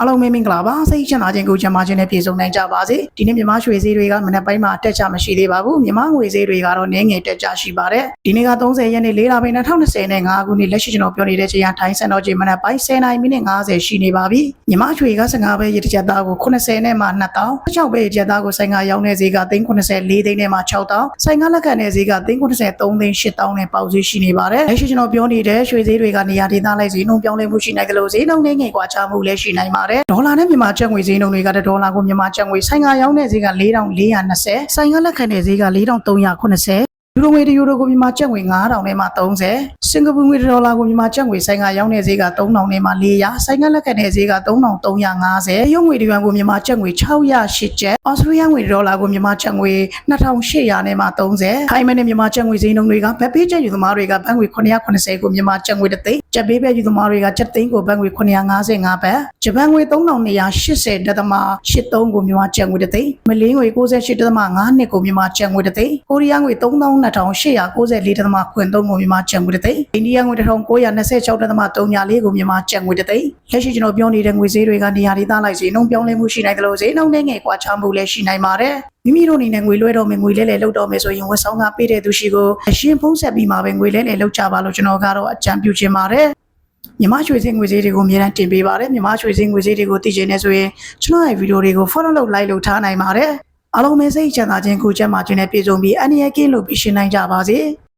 အားလုံးမင်္ဂလာပါစိတ်ချမ်းသာခြင်းကိုချမ်းသာခြင်းနဲ့ပြည့်စုံနိုင်ကြပါစေဒီနေ့မြန်မာရွှေဈေးတွေကမနက်ပိုင်းမှာတက်ကြမရှိသေးပါဘူးမြန်မာငွေဈေးတွေကတော့နည်းငယ်တက်ကြရှိပါတယ်ဒီနေ့က30ရက်နေ့၄လပိုင်း2020နဲ့5ခုနှစ်လက်ရှိကျွန်တော်ပြောနေတဲ့ချိန်ကထိုင်းစံတော်ချိန်မနက်ပိုင်း10:00မိနစ်50ရှိနေပါပြီမြန်မာရွှေက15ပဲရတစ်ချက်သားကို80နဲ့မှ2000 6ပဲရတစ်ချက်သားကိုဆိုင်ကရောင်းတဲ့ဈေးက384သိန်းနဲ့မှ6000ဆိုင်ကလက်ခံတဲ့ဈေးက383သိန်း8000နဲ့ပေါက်ဈေးရှိနေပါတယ်လက်ရှိကျွန်တော်ပြောနေတဲ့ရွှေဈေးတွေကနေရာဒေသလိုက်ဈေးနှုန်းပြောင်းလဲမှုရှိနိုင်ကြလို့ဈေးနှုန်းနည်းငယ်ကွာခြားမှုလည်းရှိနိုင်ပါတယ်ဒေါ်လာနဲ့မြန်မာကျပ်ငွေဈေးနှုန်းတွေကဒေါ်လာကိုမြန်မာကျပ်ငွေဆိုင်ကရောင်းတဲ့ဈေးက4420ဆိုင်ကလက်ခံတဲ့ဈေးက4380 ယူရိုငွေတယူရိုကိုမြန်မာကျပ်ငွေ9000နဲ့မှ30စင်ကာပူငွေဒေါ်လာကိုမြန်မာကျပ်ငွေဆိုင်ကရောင်းတဲ့ဈေးက3000နဲ့မှ400ဆိုင်ကလက်ခံတဲ့ဈေးက3350ရုပ်ငွေဒီယွမ်ကိုမြန်မာကျပ်ငွေ608ကျပ်အော်စတြေးလျငွေဒေါ်လာကိုမြန်မာကျပ်ငွေ2800နဲ့မှ30ခိုင်မနဲ့မြန်မာကျပ်ငွေဈေးနှုန်းတွေကဗက်ပေးကျပ်ယူသမားတွေကဘတ်ငွေ980ကိုမြန်မာကျပ်ငွေ3သိန်းကျပ်ပေးပြယူသမားတွေကကျပ်သိန်းကိုဘတ်ငွေ955ဘတ်ဂျပန်ငွေ3280ဒသမ83ကိုမြန်မာကျပ်ငွေ3သိန်းမလေးငွေ68ဒသမ52ကိုမြန်မာကျပ်ငွေ3သိန်းကိုရီးယားငွေ3000 2894.3ကိုမြန်မာကျပ်ငွေတစ်သိန်းအိန္ဒိယငွေ1926.34ကိုမြန်မာကျပ်ငွေတစ်သိန်းလက်ရှိကျွန်တော်ပြောနေတဲ့ငွေဈေးတွေကနေရာဒေသလိုက်ဈေးနှုန်းပြောင်းလဲမှုရှိနိုင်တယ်လို့ဈေးနှုန်းနဲ့ငယ်ကွာခြားမှုလည်းရှိနိုင်ပါတယ်မိမိတို့အနေနဲ့ငွေလွှဲတော့မယ်ငွေလဲလဲလုပ်တော့မယ်ဆိုရင်ဝန်ဆောင်ကပေးတဲ့သူရှိကိုအရှင်းဖုံးဆက်ပြီးမှပဲငွေလဲလဲလုပ်ကြပါလို့ကျွန်တော်ကတော့အကြံပြုချင်ပါတယ်မြမချွေစင်းငွေစည်းတွေကိုအများအားတင်ပေးပါတယ်မြမချွေစင်းငွေစည်းတွေကိုသိချင်နေဆိုရင်ကျွန်တော်ရဲ့ဗီဒီယိုတွေကို follow လုပ် like လုပ်ထားနိုင်ပါတယ် အားလုံးပဲစိတ်ချမ်းသာခြင်းကိုကြက်မှခြင်းနဲ့ပြည့်စုံပြီးအန္တရာယ်ကင်းလို့ပြည့်ရှင်းနိုင်ကြပါစေ